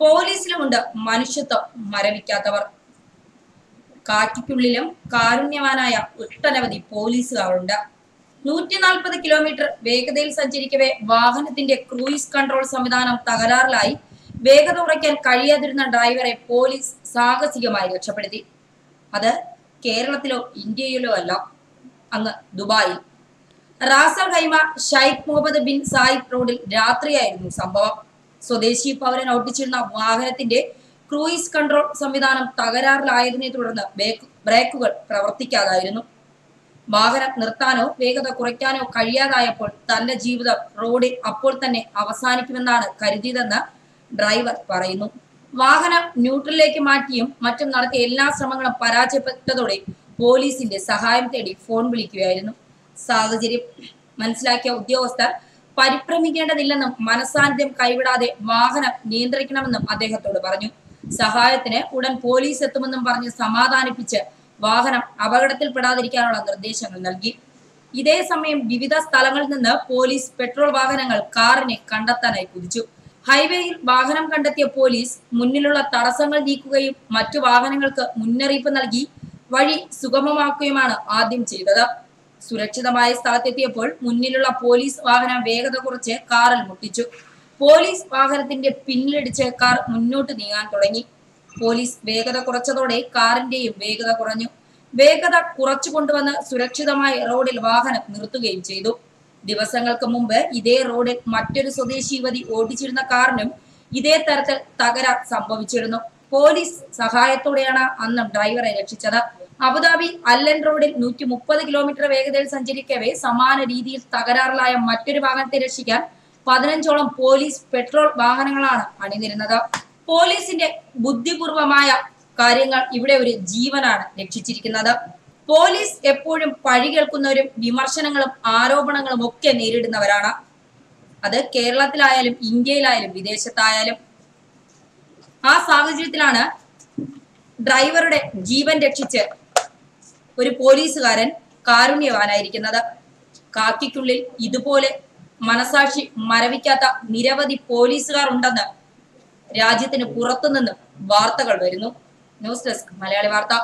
പോലീസിലുമുണ്ട് മനുഷ്യത്വം മരവിക്കാത്തവർ. കാറ്റിക്കുള്ളിലും കാരുണ്യവാനായ ഒട്ടനവധി പോലീസുകാരുണ്ട്. നൂറ്റി നാൽപ്പത് കിലോമീറ്റർ വേഗതയിൽ സഞ്ചരിക്കവേ വാഹനത്തിന്റെ ക്രൂയിസ് കൺട്രോൾ സംവിധാനം തകരാറിലായി വേഗത കുറയ്ക്കാൻ കഴിയാതിരുന്ന ഡ്രൈവറെ പോലീസ് സാഹസികമായി രക്ഷപ്പെടുത്തി. അത് കേരളത്തിലോ ഇന്ത്യയിലോ അല്ല അങ്ങ് ദുബായിൽ. Ras al Khaimah Sheikh Mohammed bin Zayed റോഡിൽ രാത്രിയായിരുന്നു സംഭവം. സ്വദേശി പൗരൻ ഓട്ടിച്ചിരുന്ന വാഹനത്തിന്റെ ക്രൂയിസ് കൺട്രോൾ സംവിധാനം തകരാറിലായതിനെ തുടർന്ന് ബ്രേക്കുകൾ പ്രവർത്തിക്കാതായിരുന്നു. വാഹനം നിർത്താനോ വേഗത കുറയ്ക്കാനോ കഴിയാതായപ്പോൾ തന്റെ ജീവിതം റോഡിൽ അപ്പോൾ തന്നെ അവസാനിക്കുമെന്നാണ് കരുതിയതെന്ന് ഡ്രൈവർ പറയുന്നു. വാഹനം ന്യൂട്രലിലേക്ക് മാറ്റിയും മറ്റും നടത്തിയ എല്ലാ ശ്രമങ്ങളും പരാജയപ്പെട്ടതോടെ പോലീസിന്റെ സഹായം തേടി ഫോൺ വിളിക്കുകയായിരുന്നു. സാഹചര്യം മനസ്സിലാക്കിയ ഉദ്യോഗസ്ഥർ പരിഭ്രമിക്കേണ്ടതില്ലെന്നും മനസാന്നിധ്യം കൈവിടാതെ വാഹനം നിയന്ത്രിക്കണമെന്നും അദ്ദേഹത്തോട് പറഞ്ഞു. സഹായത്തിന് ഉടൻ പോലീസ് എത്തുമെന്നും പറഞ്ഞ് സമാധാനിപ്പിച്ച് വാഹനം അപകടത്തിൽപ്പെടാതിരിക്കാനുള്ള നിർദ്ദേശങ്ങൾ നൽകി. ഇതേ സമയം വിവിധ സ്ഥലങ്ങളിൽ നിന്ന് പോലീസ് പെട്രോൾ വാഹനങ്ങൾ കാറിനെ കണ്ടെത്താനായി കുതിച്ചു. ഹൈവേയിൽ വാഹനം കണ്ടെത്തിയ പോലീസ് മുന്നിലുള്ള തടസ്സങ്ങൾ നീക്കുകയും മറ്റു വാഹനങ്ങൾക്ക് മുന്നറിയിപ്പ് നൽകി വഴി സുഗമമാക്കുകയുമാണ് ആദ്യം ചെയ്തത്. സുരക്ഷിതമായ സ്ഥലത്തെത്തിയപ്പോൾ മുന്നിലുള്ള പോലീസ് വാഹനം വേഗത കുറച്ച് കാറിൽ മുട്ടിച്ചു. പോലീസ് വാഹനത്തിന്റെ പിന്നിലടിച്ച് കാർ മുന്നോട്ട് നീങ്ങാൻ തുടങ്ങി. പോലീസ് വേഗത കുറച്ചതോടെ കാറിന്റെയും വേഗത കുറഞ്ഞു. വേഗത കുറച്ചു കൊണ്ടുവന്ന് സുരക്ഷിതമായി റോഡിൽ വാഹനം നിർത്തുകയും ചെയ്തു. ദിവസങ്ങൾക്ക് മുമ്പ് ഇതേ റോഡിൽ മറ്റൊരു സ്വദേശി യുവതി ഓടിച്ചിരുന്ന കാറിനും ഇതേ തരത്തിൽ തകരാർ സംഭവിച്ചിരുന്നു. പോലീസ് സഹായത്തോടെയാണ് അന്നും ഡ്രൈവറെ രക്ഷിച്ചത്. അബുദാബി അല്ലൻ റോഡിൽ നൂറ്റി മുപ്പത് കിലോമീറ്റർ വേഗതയിൽ സഞ്ചരിക്കവേ സമാന രീതിയിൽ തകരാറിലായ മറ്റൊരു വാഹനത്തെ രക്ഷിക്കാൻ പതിനഞ്ചോളം പോലീസ് പെട്രോൾ വാഹനങ്ങളാണ് അണിനിരുന്നത്. പോലീസിന്റെ ബുദ്ധിപൂർവമായ കാര്യങ്ങൾ ഇവിടെ ഒരു ജീവനാണ് രക്ഷിച്ചിരിക്കുന്നത്. പോലീസ് എപ്പോഴും പഴി കേൾക്കുന്നവരും വിമർശനങ്ങളും ആരോപണങ്ങളും ഒക്കെ നേരിടുന്നവരാണ്. അത് കേരളത്തിലായാലും ഇന്ത്യയിലായാലും വിദേശത്തായാലും. ആ സാഹചര്യത്തിലാണ് ഡ്രൈവറുടെ ജീവൻ രക്ഷിച്ച് ഒരു പോലീസുകാരൻ കാരുണ്യവാനായിരിക്കുന്നത്. കാക്കിക്കുള്ളിൽ ഇതുപോലെ മനസാക്ഷി മരവിക്കാത്ത നിരവധി പോലീസുകാർ ഉണ്ടെന്ന് രാജ്യത്തിന് പുറത്തുനിന്നും വാർത്തകൾ വരുന്നു. ന്യൂസ് ഡെസ്ക് മലയാളി വാർത്ത.